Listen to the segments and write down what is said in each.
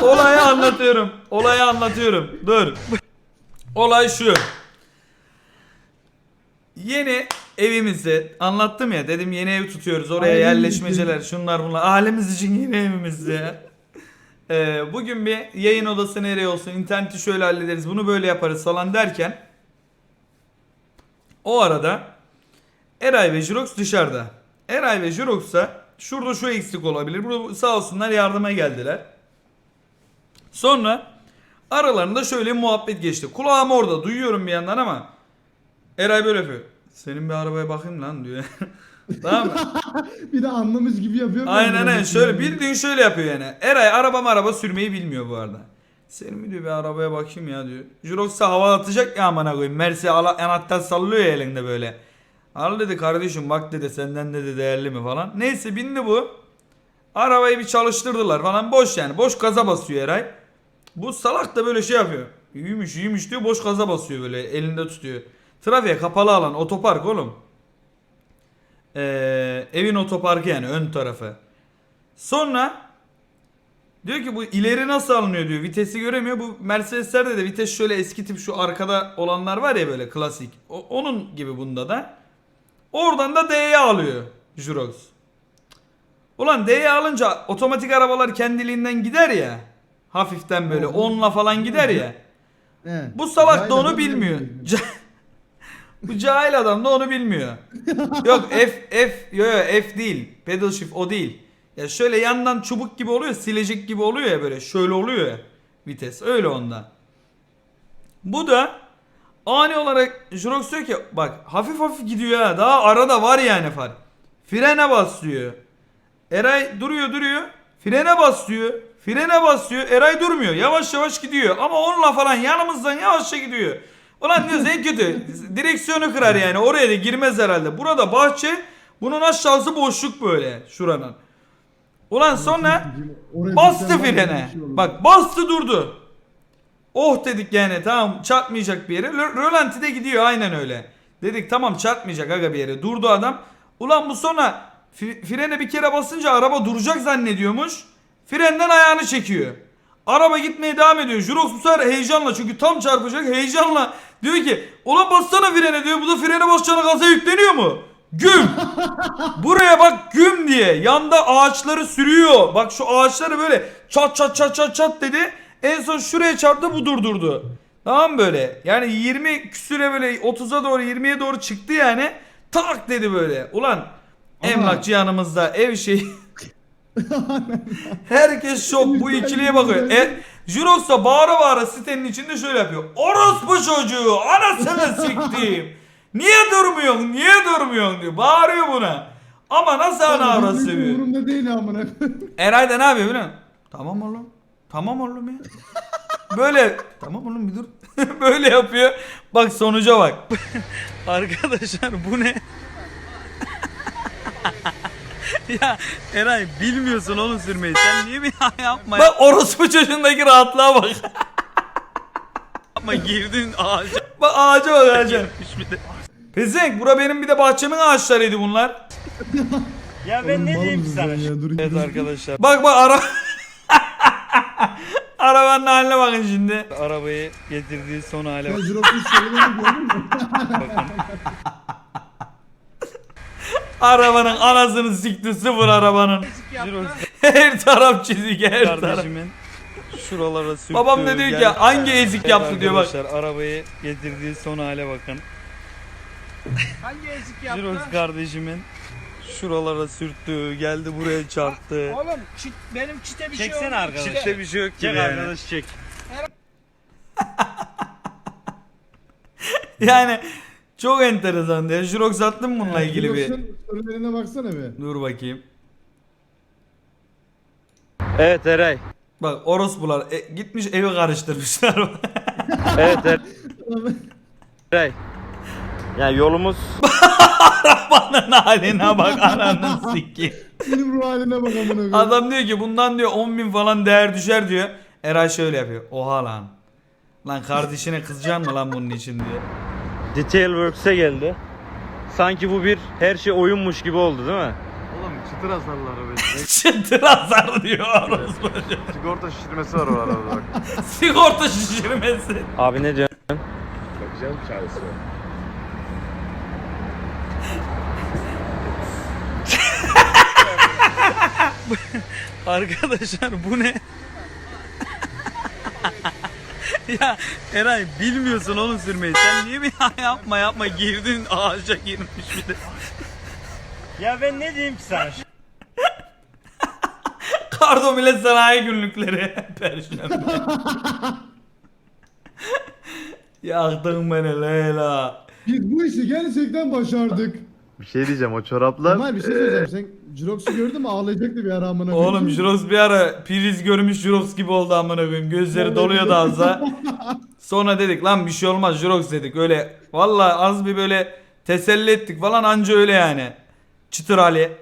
Olayı anlatıyorum. Olayı anlatıyorum. Dur. Olay şu. Yeni evimizi anlattım ya dedim yeni ev tutuyoruz oraya Ailemiz yerleşmeceler şunlar bunlar ailemiz için yeni evimiz ya. Ee, bugün bir yayın odası nereye olsun interneti şöyle hallederiz bunu böyle yaparız falan derken o arada Eray ve Jirox dışarıda. Eray ve Jirox'a şurada şu eksik olabilir. Bu sağ olsunlar yardıma geldiler. Sonra aralarında şöyle muhabbet geçti. Kulağım orada duyuyorum bir yandan ama Eray böyle yapıyor. Senin bir arabaya bakayım lan diyor. tamam mı? Bir de anlamış gibi yapıyor. Aynen aynen şöyle bildiğin şöyle yapıyor yani. Eray araba araba sürmeyi bilmiyor bu arada. Senin mi diyor bir arabaya bakayım ya diyor. Jurox'a hava atacak ya amına koyayım. Mersi anahtar sallıyor ya elinde böyle. Al dedi kardeşim bak dedi senden dedi değerli mi falan. Neyse bindi bu. Arabayı bir çalıştırdılar falan boş yani. Boş gaza basıyor Eray. Bu salak da böyle şey yapıyor. İyiymiş iyiymiş diyor boş gaza basıyor böyle elinde tutuyor. Trafiğe kapalı alan otopark oğlum. Ee, evin otoparkı yani ön tarafı. Sonra diyor ki bu ileri nasıl alınıyor diyor. Vitesi göremiyor. Bu Mercedeslerde de vites şöyle eski tip şu arkada olanlar var ya böyle klasik. O- onun gibi bunda da. Oradan da D'ye alıyor Jurox. Ulan D'ye alınca otomatik arabalar kendiliğinden gider ya. Hafiften böyle 10'la falan gider ya. He. Bu salak da Cahil onu adam bilmiyor. Ca- Bu cahil adam da onu bilmiyor. Yok F F yo yo F değil. Pedal shift o değil. Ya şöyle yandan çubuk gibi oluyor, silecek gibi oluyor ya böyle. Şöyle oluyor ya vites. Öyle onda. Bu da ani olarak Jurox diyor ki bak hafif hafif gidiyor ha. Daha arada var yani far. Frene bas diyor. Eray duruyor duruyor. Frene bas diyor. Frene bas diyor. Eray durmuyor. Yavaş yavaş gidiyor. Ama onunla falan yanımızdan yavaşça gidiyor. Ulan diyoruz en kötü. Direksiyonu kırar yani. Oraya da girmez herhalde. Burada bahçe. Bunun aşağısı boşluk böyle. Şuranın. Ulan sonra bastı frene. şey. Bak bastı durdu. Oh dedik yani tamam çarpmayacak bir yere. Rö- Rölantide gidiyor aynen öyle. Dedik tamam çarpmayacak aga bir yere. Durdu adam. Ulan bu sonra frene bir kere basınca araba duracak zannediyormuş. Frenden ayağını çekiyor. Araba gitmeye devam ediyor. Jurox bu sefer heyecanla çünkü tam çarpacak heyecanla diyor ki ulan bassana frene diyor. Bu da frene basacağına gaza yükleniyor mu? Güm. Buraya bak güm diye. Yanda ağaçları sürüyor. Bak şu ağaçları böyle çat çat çat çat çat dedi. En son şuraya çarptı bu durdurdu. Tamam böyle. Yani 20 küsüre böyle 30'a doğru 20'ye doğru çıktı yani. Tak dedi böyle. Ulan Ama- emlakçı yanımızda ev şey. Herkes şok. Bu ikiliye bakıyor. E, Jurox da bağıra bağıra sitenin içinde şöyle yapıyor. Orospu çocuğu anasını siktiğim. Niye durmuyorsun? Niye durmuyorsun diyor. Bağırıyor buna. Ama nasıl ana avrat seviyor. Umurumda değil amına. Eray da ne yapıyor biliyor musun? Tamam oğlum. Tamam oğlum ya. Böyle tamam oğlum bir dur. Böyle yapıyor. Bak sonuca bak. Arkadaşlar bu ne? Ya Eray bilmiyorsun onu sürmeyi. Sen niye bir yapma Bak orospu çocuğundaki rahatlığa bak. yapma girdin ağaca. Bak ağaca bak ağaca. Yapmış bir de. Pezenk bura benim bir de bahçemin ağaçlarıydı bunlar. Ya Oğlum, mal mısın sen ya? Dur Evet arkadaşlar Bak bak ara... Arabanın haline bakın şimdi. arabayı getirdiği son hale bak. Gördün mü? Arabanın anasını sikti sıfır arabanın. Her taraf çizik her taraf. kardeşimin şuralara sürttüğü Babam da diyor ki hangi ezik yaptı diyor bak. Arkadaşlar arabayı getirdiği son hale bakın. Hangi ezik yaptı? Jirox kardeşimin şuralara sürttü, geldi buraya çarptı. Oğlum çit, benim çite bir şey Çeksene oldu. arkadaş. Çite- Çekte bir şey yok gibi Çek yani. arkadaş çek. Yani çok enteresan ya. Jurox attın mı bununla ilgili bir? Sorularına baksana bir. Dur bakayım. Evet Eray. Bak orospular e, gitmiş evi karıştırmışlar. Evet Eray. Ya yolumuz Arabanın haline bak ananı sikeyim. Benim ruh haline bak amına koyayım. Adam diyor ki bundan diyor 10 bin falan değer düşer diyor. Eray şöyle yapıyor. Oha lan. Lan kardeşine kızacaksın mı lan bunun için diyor. Detail Works'e geldi. Sanki bu bir her şey oyunmuş gibi oldu değil mi? Oğlum çıtır hasarlı araba. Çıtır hasar diyor orospu. Sigorta şişirmesi var o arabada bak. Sigorta şişirmesi. Abi ne diyorsun? Bakacağım çaresi. Arkadaşlar bu ne? ya Eray bilmiyorsun oğlum sürmeyi. Sen niye mi ya yapma yapma girdin ağaca girmiş bir de. Ya ben ne diyeyim ki sana? Kardo Millet Sanayi Günlükleri. Perşembe. Yaktın beni Leyla. Biz bu işi gerçekten başardık. Bir şey diyeceğim o çoraplar. Kemal bir şey söyleyeceğim. Sen Jirox'u gördün mü ağlayacaktı bir ara amına Oğlum. Jurox bir ara priz görmüş Jurox gibi oldu amına koyayım. Gözleri doluyordu ağza. Sonra dedik lan bir şey olmaz Jurox dedik. Öyle vallahi az bir böyle teselli ettik falan anca öyle yani. Çıtır Ali.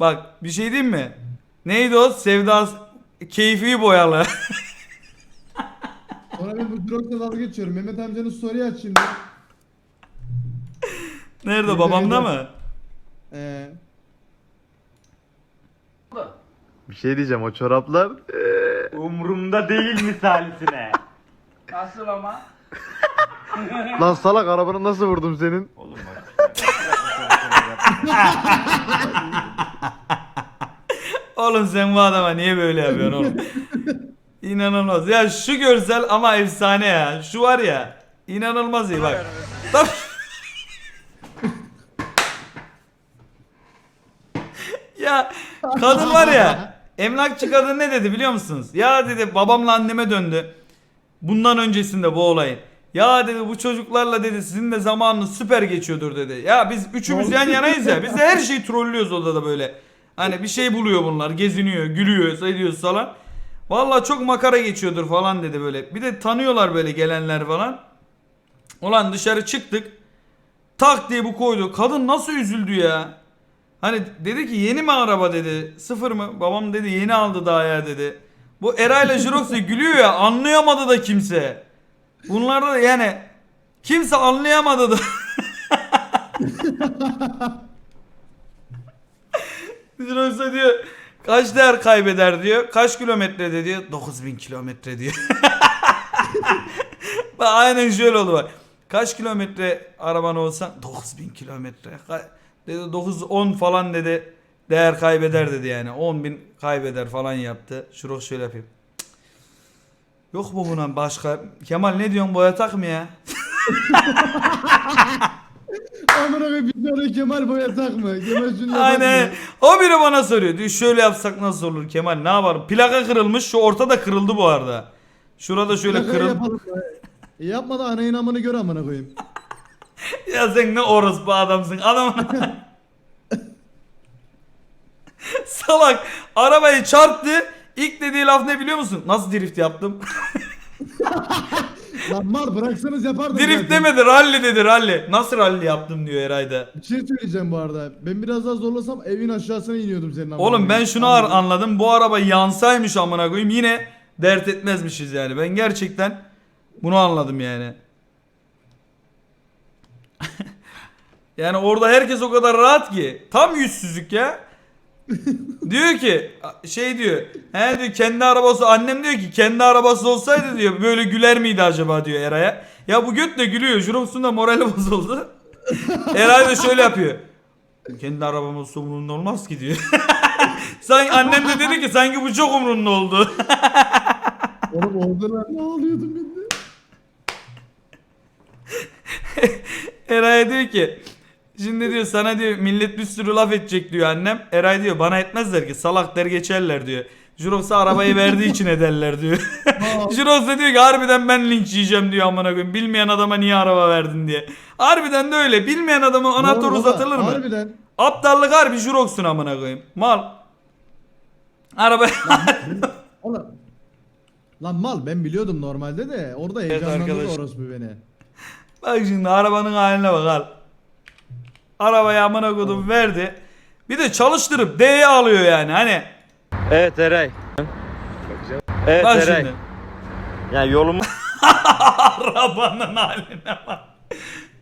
Bak bir şey diyeyim mi? Neydi o? Sevda keyfi boyalı. Sonra ben bu Jirox'la dalga geçiyorum. Mehmet amcanın story aç şimdi. Nerede babamda mı? Ee, Bir şey diyeceğim o çoraplar. Umrumda değil misalisine. Nasıl ama? Lan salak arabanı nasıl vurdum senin? Oğlum sen bu adama niye böyle yapıyorsun oğlum? İnanılmaz. Ya şu görsel ama efsane ya. Şu var ya. inanılmaz iyi bak. Tabii. ya kadın var ya. Emlakçı kadın ne dedi biliyor musunuz? Ya dedi babamla anneme döndü. Bundan öncesinde bu olayın. Ya dedi bu çocuklarla dedi sizin de zamanınız süper geçiyordur dedi. Ya biz üçümüz yan yanayız ya. Biz de her şeyi trollüyoruz odada böyle. Hani bir şey buluyor bunlar. Geziniyor, gülüyor, ediyor falan. Vallahi çok makara geçiyordur falan dedi böyle. Bir de tanıyorlar böyle gelenler falan. Ulan dışarı çıktık. Tak diye bu koydu. Kadın nasıl üzüldü ya. Hani dedi ki yeni mi araba dedi. Sıfır mı? Babam dedi yeni aldı daha ya dedi. Bu Eray'la Jirox da gülüyor ya anlayamadı da kimse. Bunlarda da yani kimse anlayamadı da. Jirox da diyor kaç değer kaybeder diyor. Kaç kilometrede diyor. 9000 kilometre diyor. Aynen şöyle oldu bak. Kaç kilometre araban olsa 9000 kilometre. Dedi 9 10 falan dedi. Değer kaybeder dedi yani. 10 bin kaybeder falan yaptı. Şurok şöyle yapayım. Cık. Yok mu buna başka? Kemal ne diyorsun boyatak mı ya? amına koyayım bir tane Kemal boyatak mı? Kemal şunu yapak Aynen. mı? O biri bana soruyor. Diyor şöyle yapsak nasıl olur Kemal? Ne yapalım? Plaka kırılmış. Şu ortada kırıldı bu arada. Şurada şöyle Şaka kırıl. yapalım. E yapma da anayın amını gör amına koyayım. Ya sen ne orospu adamsın. Adam Salak arabayı çarptı. İlk dediği laf ne biliyor musun? Nasıl drift yaptım? Lan mal bıraksanız yapardım drift zaten. demedi rally dedi rally. Nasıl rally yaptım diyor Eray'da. Bir şey söyleyeceğim bu arada. Ben biraz daha zorlasam evin aşağısına iniyordum senin amına Oğlum ben koyayım. şunu ar- anladım. Bu araba yansaymış amına koyayım. Yine dert etmezmişiz yani. Ben gerçekten bunu anladım yani. Yani orada herkes o kadar rahat ki. Tam yüzsüzlük ya. diyor ki şey diyor. He diyor kendi arabası annem diyor ki kendi arabası olsaydı diyor böyle güler miydi acaba diyor Eray'a. Ya bu göt de gülüyor. Jurox'un da morali bozuldu. Eray da şöyle yapıyor. Kendi arabam olsa umurumda olmaz ki diyor. Sanki annem de dedi ki sanki bu çok umurunda oldu. Oğlum orada lan ne ağlıyordum ben de. Eray'a diyor ki şimdi diyor sana diyor millet bir sürü laf edecek diyor annem. Eray diyor bana etmezler ki salak der geçerler diyor. Jurox'a arabayı verdiği için ederler diyor. Jurox da diyor ki harbiden ben linç yiyeceğim diyor amına koyayım. Bilmeyen adama niye araba verdin diye. Harbiden de öyle. Bilmeyen adama anahtar Doğru uzatılır mı? Harbiden. Aptallık harbi Jurox'un amına koyayım. Mal. Araba Oğlum. Lan mal ben biliyordum normalde de orada heyecanlandı arkadaş. da orospu beni. Bak şimdi arabanın haline bak al. Arabayı amına kodum verdi. Bir de çalıştırıp D'ye alıyor yani hani. Evet Eray. Evet Bak Eray. şimdi. Ya yolumu Arabanın haline bak.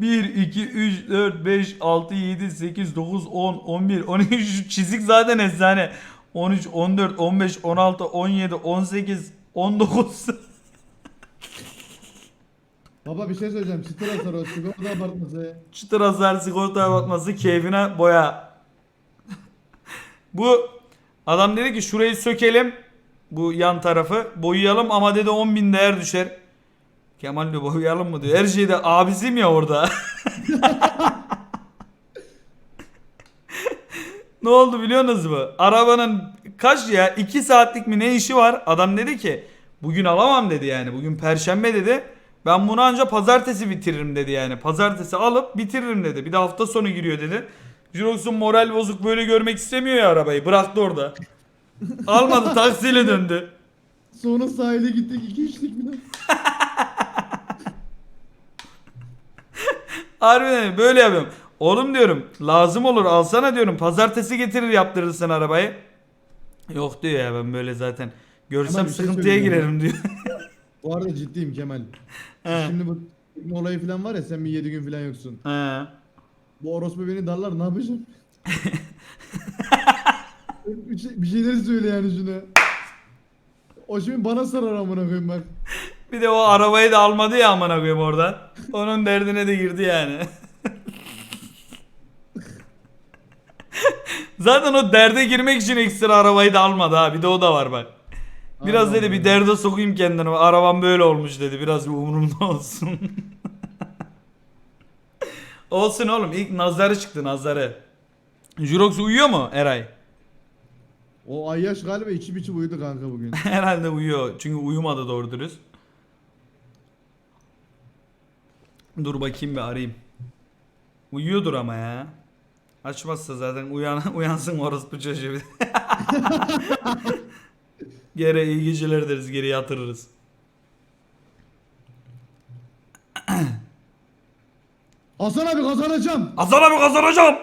1, 2, 3, 4, 5, 6, 7, 8, 9, 10, 11, 12 şu çizik zaten efsane. 13, 14, 15, 16, 17, 18, 19. Baba bir şey söyleyeceğim. Çıtır atar o sigorta abartması. Çıtır hasar sigorta batması keyfine boya. bu adam dedi ki şurayı sökelim. Bu yan tarafı boyayalım ama dedi 10 bin değer düşer. Kemal diyor boyayalım mı diyor. Her şeyde abisim ya orada. ne oldu biliyor musunuz mu? Arabanın kaç ya 2 saatlik mi ne işi var? Adam dedi ki bugün alamam dedi yani. Bugün perşembe dedi. Ben bunu anca pazartesi bitiririm dedi yani. Pazartesi alıp bitiririm dedi. Bir de hafta sonu giriyor dedi. Jirox'un moral bozuk böyle görmek istemiyor ya arabayı. Bıraktı orada. Almadı taksiyle döndü. Sonra sahile gittik iki içtik bir de. Harbiden böyle yapıyorum. Oğlum diyorum lazım olur alsana diyorum. Pazartesi getirir yaptırırsın arabayı. Yok diyor ya ben böyle zaten. Görsem bir şey sıkıntıya girerim diyor. Bu arada ciddiyim Kemal. He. Şimdi bu tekne olayı falan var ya sen bir 7 gün falan yoksun. He. Bu orospu beni darlar ne yapacağım? bir, şey, bir şeyler söyle yani şuna. O şimdi bana sarar amına koyayım bak. Bir de o arabayı da almadı ya amına koyayım oradan. Onun derdine de girdi yani. Zaten o derde girmek için ekstra arabayı da almadı ha. Bir de o da var bak. Biraz dedi bir derde sokayım kendimi. Arabam böyle olmuş dedi. Biraz bir umurumda olsun. olsun oğlum. İlk nazarı çıktı nazarı. Jurox uyuyor mu Eray? O Ayyaş galiba içi biçi uyudu kanka bugün. Herhalde uyuyor. Çünkü uyumadı doğru dürüst. Dur bakayım bir arayayım. Uyuyordur ama ya. Açmazsa zaten uyan uyansın orospu çocuğu. Geri iyi geceler deriz geri yatırırız. Hasan abi kazanacağım. Hasan abi kazanacağım.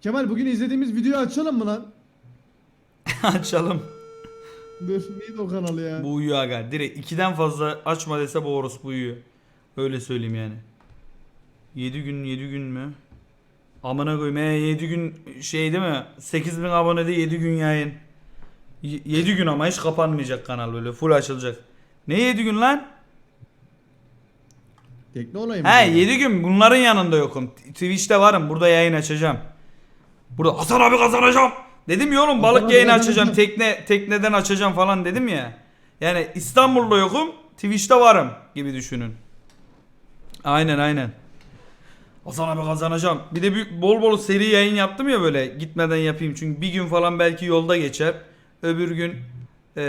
Kemal bugün izlediğimiz videoyu açalım mı lan? Açalım. Dur neydi o kanal ya? Bu uyuyor aga. Direkt ikiden fazla açma dese bu orospu uyuyor. Öyle söyleyeyim yani. 7 gün 7 gün mü? Amına koyayım. He 7 gün şey değil mi? 8000 abonede 7 gün yayın. 7 gün ama hiç kapanmayacak kanal böyle full açılacak. Ne 7 gün lan? Tekne olayı mı? He 7 gün bunların yanında yokum. Twitch'te varım. Burada yayın açacağım. Burada Hasan abi kazanacağım. Dedim ya oğlum balık yayını açacağım. Tekne tekneden açacağım falan dedim ya. Yani İstanbul'da yokum. Twitch'te varım gibi düşünün. Aynen aynen. Hasan abi kazanacağım. Bir de bir bol bol seri yayın yaptım ya böyle gitmeden yapayım. Çünkü bir gün falan belki yolda geçer. Öbür gün eee